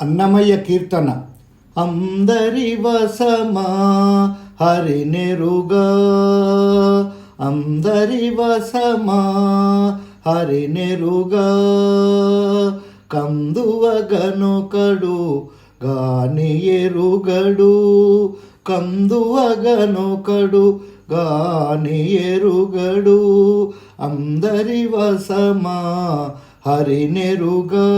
అన్నమయ్య కీర్తన. అందరి వసమా హరి నెరుగా. అందరి వసమా హరి నెరుగా. కందువగనొకడు గాని ఎరుగడు. కందువగనొకడు గాని ఎరుగడు. అందరి వసమా హరి నెరుగా.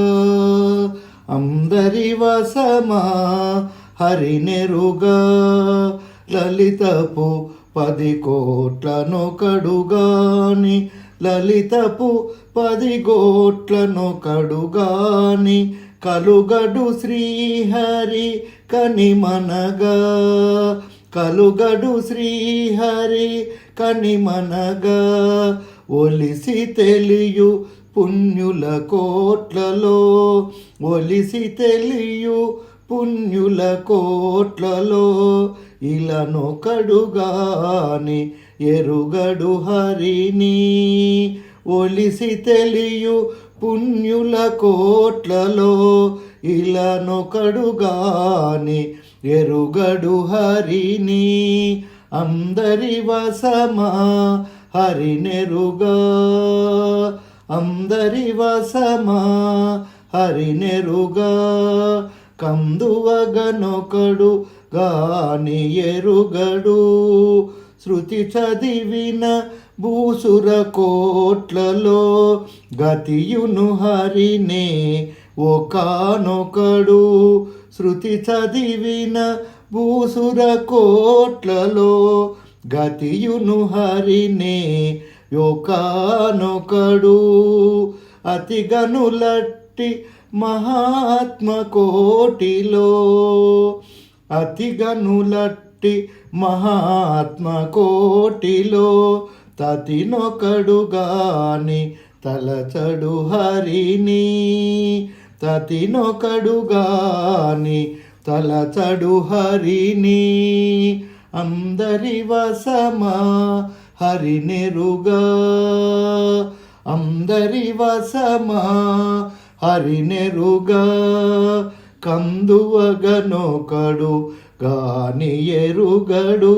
అందరి వసమా హరినెరుగా లలితపు పది కోట్లనొకడుగాని లలితపు పది కోట్లనొకడుగాని కలుగడు శ్రీహరి కనిమనగా కలుగడు శ్రీహరి కనిమనగా ఒలిసి తెలియు పుణ్యుల కోట్లలో ఒలిసి తెలియు పుణ్యుల కోట్లలో ఇలనొకడుగాని ఎరుగడు హరిని. ఒలిసి తెలియు పుణ్యుల కోట్లలో ఇలనొకడుగాని ఎరుగడు హరిని. అందరి వసమా హరినెరుగా అందరి వసమా హరినెరుగా కందువగనొకడు గాని ఎరుగడు. శృతి చదివిన భూసుర కోట్లలో గతియును హరినే ఒకనొకడు. శృతి చదివిన భూసుర కోట్లలో గతియును హరినే యొకానొకడు అతిగనులట్టి మహాత్మ కోటిలో అతిగనులట్టి మహాత్మ కోటిలో తతినొకడు గాని తలచడు హరిని. తతినొకడు గాని తలచడు హరిని. అందరి వసమా హరినెరుగా అందరి వసమా హరినెరుగా కందువగనొకడు గాని ఎరుగడు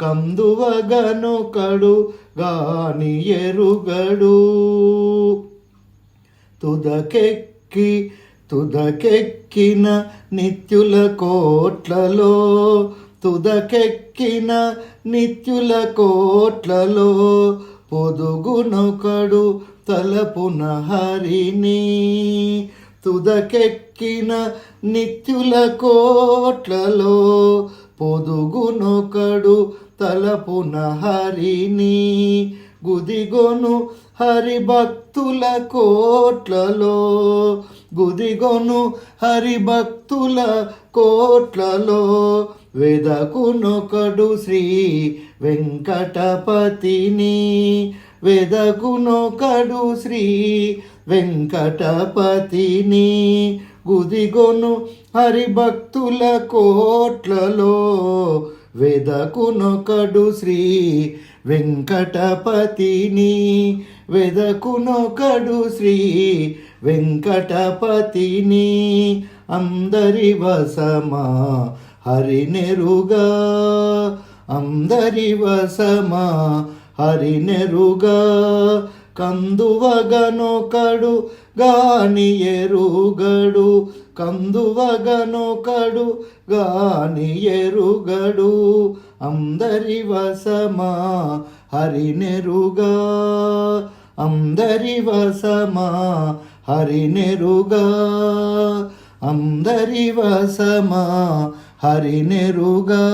కందువగనొకడు గాని ఎరుగడు. తుదకెక్కి తుదకెక్కిన నిత్యుల కోట్లలో తుదకెక్కిన నిత్యుల కోట్లలో పొదుగునొకడు తలపున హరిని. తుదకెక్కిన నిత్యుల కోట్లలో పొదుగునొకడు తలపున హరిని. గుదిగొను హరిభక్తుల కోట్లలో గుదిగొను హరిభక్తుల కోట్లలో వెదకునొకడు శ్రీ వెంకటపతిని. వెదకునొకడు శ్రీ వెంకటపతిని. గుదిగొను హరిభక్తుల కోట్లలో. వెదకునొకడు శ్రీ వెంకటపతిని. వెదకునొకడు శ్రీ వెంకటపతిని. అందరి వసమా హరినెరుగా అందరి వసమా హరినెరుగా కందువగనొకడు గాని ఎరుగడు. కందువగనొకడు గాని ఎరుగడు. అందరి వసమా హరినెరుగా అందరి వసమా హరినెరుగా అందరి వసమా హరినెరుగా